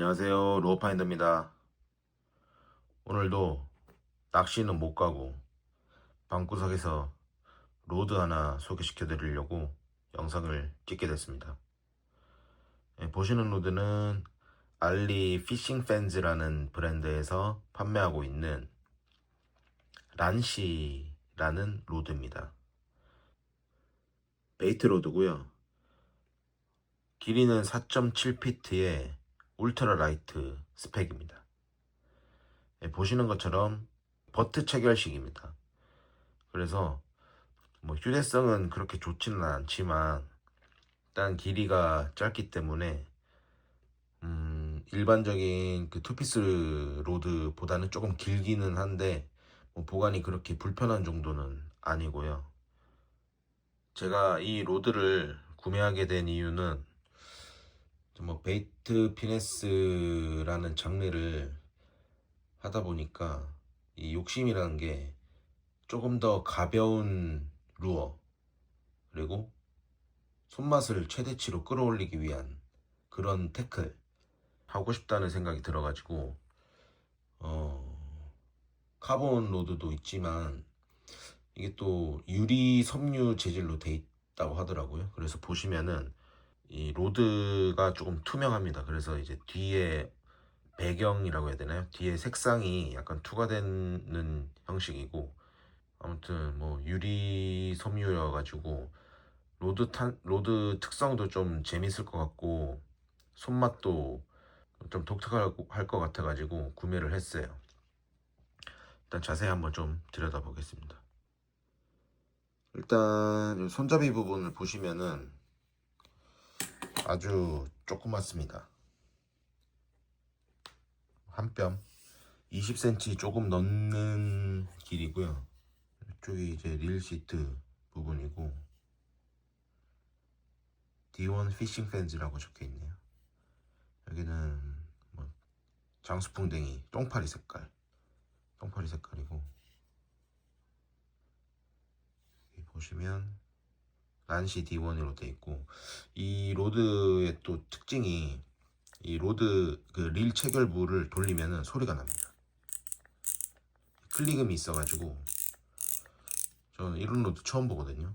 안녕하세요. 로어파인더입니다. 오늘도 낚시는 못 가고 방구석에서 로드 하나 소개시켜 드리려고 영상을 찍게 됐습니다. 예, 보시는 로드는 알리 피싱 팬즈라는 브랜드에서 판매하고 있는 란시라는 로드입니다. 베이트 로드고요. 길이는 4.7피트에 울트라 라이트 스펙입니다. 예, 보시는 것처럼 버트 체결식입니다. 그래서 뭐 휴대성은 그렇게 좋지는 않지만 일단 길이가 짧기 때문에 음, 일반적인 그 투피스 로드보다는 조금 길기는 한데 뭐 보관이 그렇게 불편한 정도는 아니고요. 제가 이 로드를 구매하게 된 이유는 뭐 베이트 피네스라는 장르를 하다 보니까 이 욕심이라는 게 조금 더 가벼운 루어 그리고 손맛을 최대치로 끌어올리기 위한 그런 태클 하고 싶다는 생각이 들어가지고 어 카본 로드도 있지만 이게 또 유리 섬유 재질로 돼 있다고 하더라고요. 그래서 보시면은 이 로드가 조금 투명합니다. 그래서 이제 뒤에 배경이라고 해야 되나요? 뒤에 색상이 약간 투과되는 형식이고 아무튼 뭐 유리 섬유여 가지고 로드 탄 로드 특성도 좀 재밌을 것 같고 손맛도 좀 독특할 것 같아 가지고 구매를 했어요. 일단 자세히 한번 좀 들여다 보겠습니다. 일단 손잡이 부분을 보시면은 아주 조그맣습니다. 한 뼘 20cm 조금 넘는 길이고요. 이쪽이 이제 릴 시트 부분이고 D1 피싱 팬즈라고 적혀 있네요. 여기는 뭐 장수풍뎅이 똥파리 색깔, 똥파리 색깔이고 여기 보시면 란시 D1으로 되어 있고 이 로드의 또 특징이 이 로드 그 릴 체결부를 돌리면은 소리가 납니다. 클리금이 있어가지고 저는 이런 로드 처음 보거든요.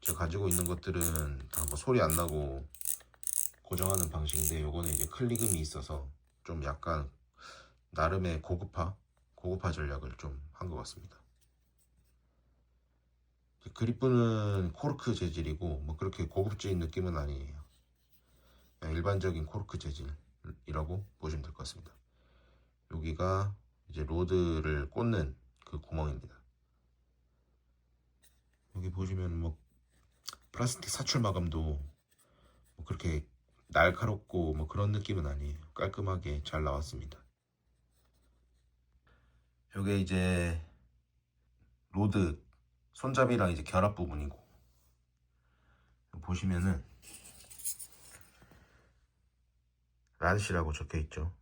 제가 가지고 있는 것들은 다 뭐 소리 안 나고 고정하는 방식인데 요거는 이제 클리금이 있어서 좀 약간 나름의 고급화 고급화 전략을 좀 한 것 같습니다. 그리프는 코르크 재질이고 뭐 그렇게 고급진 느낌은 아니에요. 일반적인 코르크 재질이라고 보시면 될 것 같습니다. 여기가 이제 로드를 꽂는 그 구멍입니다. 여기 보시면 뭐 플라스틱 사출 마감도 뭐 그렇게 날카롭고 뭐 그런 느낌은 아니에요. 깔끔하게 잘 나왔습니다. 요게 이제 로드 손잡이랑 이제 결합 부분이고 보시면은 란시라고 적혀 있죠.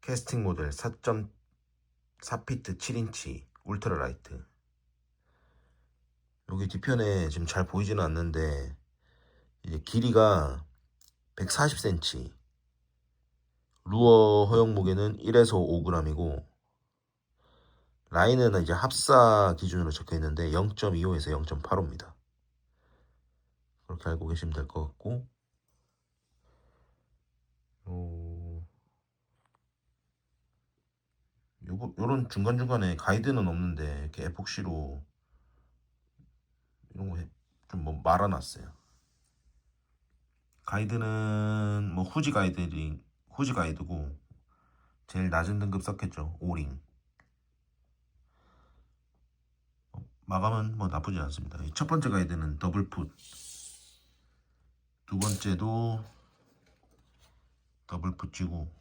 캐스팅 모델 4.4피트 7인치 울트라 라이트. 여기 뒤편에 지금 잘 보이지는 않는데 이제 길이가 140cm. 루어 허용 무게는 1에서 5g이고 라인은 이제 합사 기준으로 적혀 있는데 0.25에서 0.85입니다. 그렇게 알고 계시면 될 것 같고 요... 요거, 요런 중간중간에 가이드는 없는데 이렇게 에폭시로 이런 거 좀 뭐 말아놨어요. 가이드는 뭐 후지 가이드리 후지 가이드고 제일 낮은 등급 썼겠죠. 오링. 마감은 뭐 나쁘지 않습니다. 첫 번째 가이드는 더블 풋. 두 번째도 더블 풋이고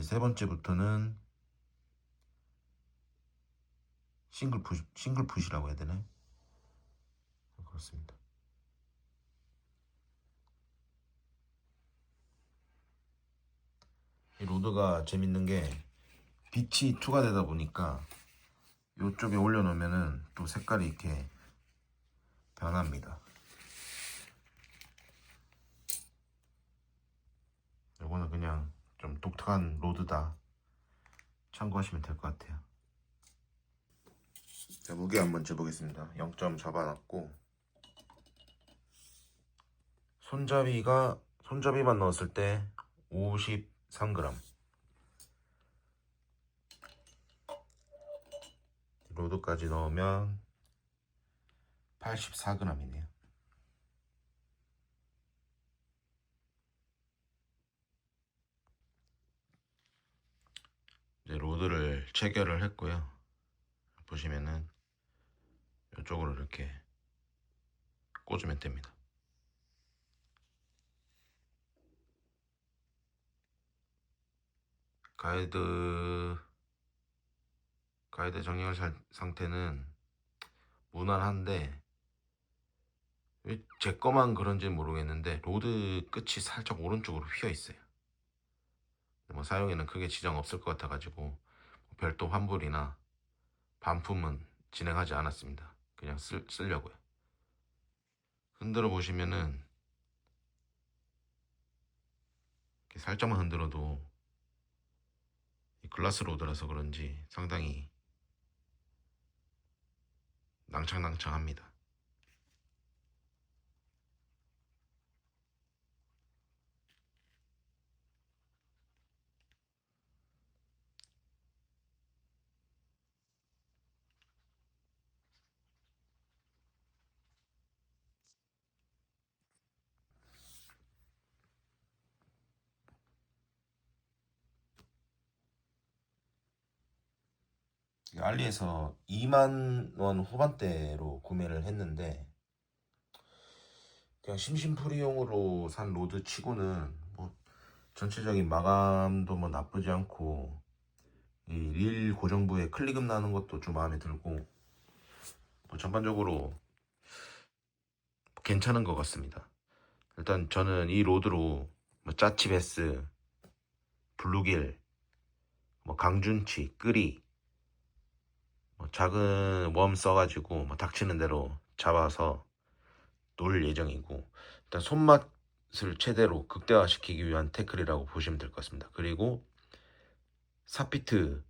세 번째부터는 싱글 풋 싱글 풋이라고 해야 되나요? 그렇습니다. 이 로드가 재밌는 게 빛이 투과되다 보니까 이쪽에 올려놓으면은 또 색깔이 이렇게 변합니다. 그냥 좀 독특한 로드다 참고하시면 될 것 같아요. 자 무게 한번 재보겠습니다. 0점 잡아놨고 손잡이가 손잡이만 넣었을 때 53g 로드까지 넣으면 84g이네요. 이제 로드를 체결을 했고요. 보시면은 이쪽으로 이렇게 꽂으면 됩니다. 가이드 가이드 정렬 사- 상태는 무난한데 왜제 거만 그런지 모르겠는데 로드 끝이 살짝 오른쪽으로 휘어 있어요. 뭐 사용에는 크게 지장 없을 것 같아가지고 별도 환불이나 반품은 진행하지 않았습니다. 그냥 쓸, 쓰려고요. 흔들어 보시면은 살짝만 흔들어도 이 글라스 로드라서 그런지 상당히 낭창낭창합니다. 알리에서 2만 원 후반대로 구매를 했는데 그냥 심심풀이용으로 산 로드 치고는 뭐 전체적인 마감도 뭐 나쁘지 않고 이 릴 고정부에 클릭음 나는 것도 좀 마음에 들고 뭐 전반적으로 괜찮은 것 같습니다. 일단 저는 이 로드로 뭐 짜치베스, 블루길, 뭐 강준치, 끄리 뭐 작은 웜 써가지고 뭐 닥치는 대로 잡아서 놀 예정이고 일단 손맛을 최대로 극대화시키기 위한 태클이라고 보시면 될 것 같습니다. 그리고 4피트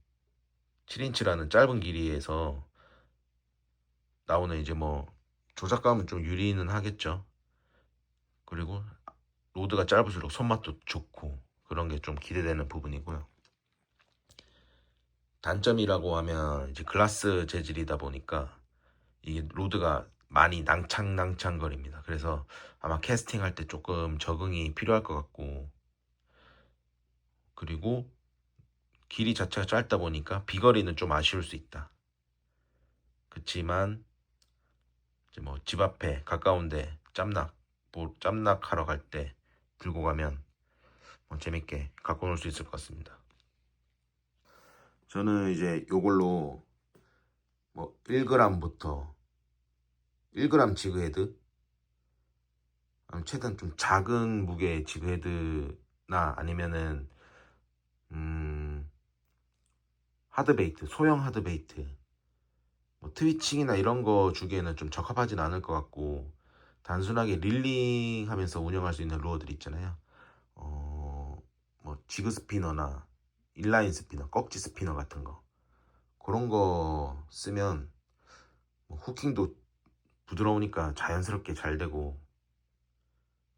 7인치라는 짧은 길이에서 나오는 이제 뭐 조작감은 좀 유리는 하겠죠. 그리고 로드가 짧을수록 손맛도 좋고 그런 게 좀 기대되는 부분이고요. 단점이라고 하면 이제 글라스 재질이다 보니까 이 로드가 많이 낭창낭창거립니다. 그래서 아마 캐스팅 할 때 조금 적응이 필요할 것 같고 그리고 길이 자체가 짧다 보니까 비거리는 좀 아쉬울 수 있다. 이제 뭐집 앞에 가까운데 짬낙 뭐 짬낙 하러 갈 때 들고 가면 뭐 재밌게 갖고 놀 수 있을 것 같습니다. 저는 이제 요걸로 뭐 1g부터 1g 지그헤드 최대한 좀 작은 무게의 지그헤드나 아니면은 음 하드베이트 소형 하드베이트 뭐 트위칭이나 이런 거 주기에는 좀 적합하진 않을 것 같고 단순하게 릴링 하면서 운영할 수 있는 루어들 있잖아요. 어 뭐 지그 스피너나 인라인 스피너, 꺽지 스피너 같은 거 그런 거 쓰면 뭐 후킹도 부드러우니까 자연스럽게 잘 되고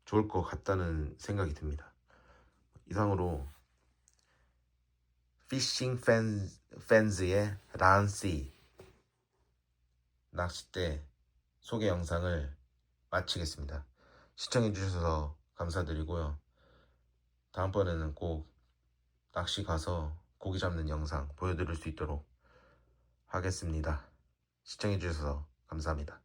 좋을 것 같다는 생각이 듭니다. 이상으로 피싱 팬, 팬즈의 란시 낚싯대 소개 영상을 마치겠습니다. 시청해주셔서 감사드리고요. 다음번에는 꼭 낚시 가서 고기 잡는 영상 보여드릴 수 있도록 하겠습니다. 시청해주셔서 감사합니다.